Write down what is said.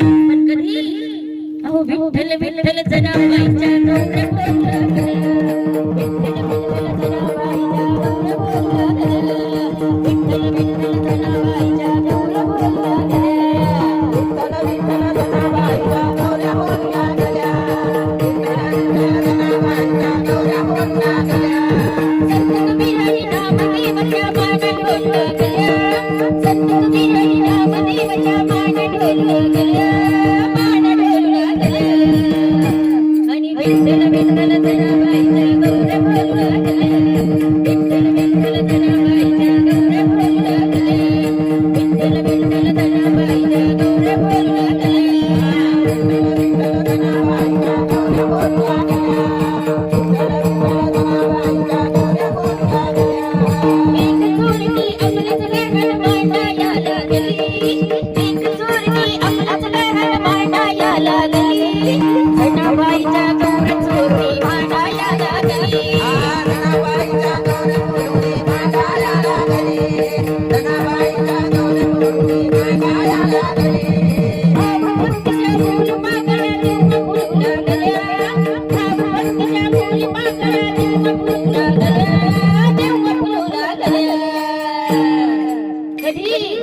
पण कधी अहो विठ्ठल विठ्ठल जनाबाईच्या नवऱ्या Yeah. कधी